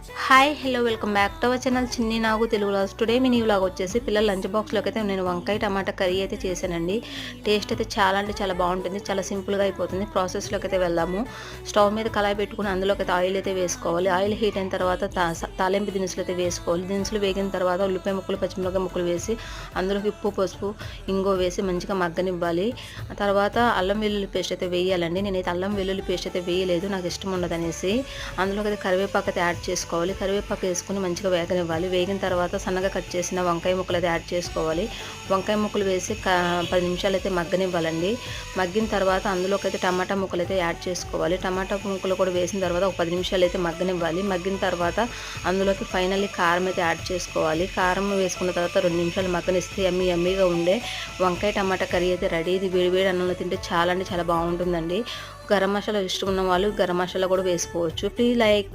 Hi hello welcome back to our channel Chinni Nagu Telugu loss today mini vlog వచ్చేసి పిల్లల lunch బాక్స్లోకి అయితే నేను వంకాయ టమాటా కర్రీ అయితే చేశానండి. టేస్ట్ అయితే చాలా అంటే చాలా బాగుంటుంది చాలా సింపుల్గా అయిపోతుంది. ప్రాసెస్లోకి అయితే వెళ్దాము. స్టవ్ మీద కళాయి పెట్టుకుని అందులోకి అయితే ఆయిల్ అయితే వేసుకోవాలి. ఆయిల్ హీట్ అయిన తర్వాత తాలింపు దినుసులు అయితే వేసుకోవాలి. దినుసులు వేగిన తర్వాత ఉల్లిపాయ ముక్కలు పచ్చిమిరపకాయ ముక్కలు వేసి అందులోకి ఉప్పు పసుపు ఇంగో వేసి మంచిగా మగ్గనివ్వాలి. తర్వాత అల్లం వెల్లుల్లి పేస్ట్ అయితే వేయాలండి. నేనైతే అల్లం వెల్లుల్లి పేస్ట్ అయితే వేయలేదు నాకు ఇష్టం ఉండదు అనేసి అందులోకి అయితే కరివేపాకు అయితే యాడ్ చేసుకోవాలి కరివేపాకు వేసుకుని మంచిగా వేగనివ్వాలి. వేగిన తర్వాత సన్నగా కట్ చేసిన వంకాయ ముక్కలు అయితే యాడ్ చేసుకోవాలి. వంకాయ ముక్కలు వేసి పది నిమిషాలు అయితే మగ్గనివ్వాలండి. మగ్గిన తర్వాత అందులోకి అయితే టమాటా ముక్కలు అయితే యాడ్ చేసుకోవాలి. టమాటా ముక్కలు కూడా వేసిన తర్వాత ఒక పది నిమిషాలు అయితే మగ్గనివ్వాలి. మగ్గిన తర్వాత అందులోకి ఫైనల్లీ కారం అయితే యాడ్ చేసుకోవాలి. కారం వేసుకున్న తర్వాత రెండు నిమిషాలు మగ్గనిస్తే ఎమ్మి ఎమ్మిగా ఉండే వంకాయ టమాటా కర్రీ అయితే రెడీ. ఇది వేడి వేడి అన్నంలో తింటే చాలా అంటే చాలా బాగుంటుందండి. గరం మసాలా ఇష్టం ఉన్న వాళ్ళు గరం మసాలా కూడా వేసుకోవచ్చు. Please like.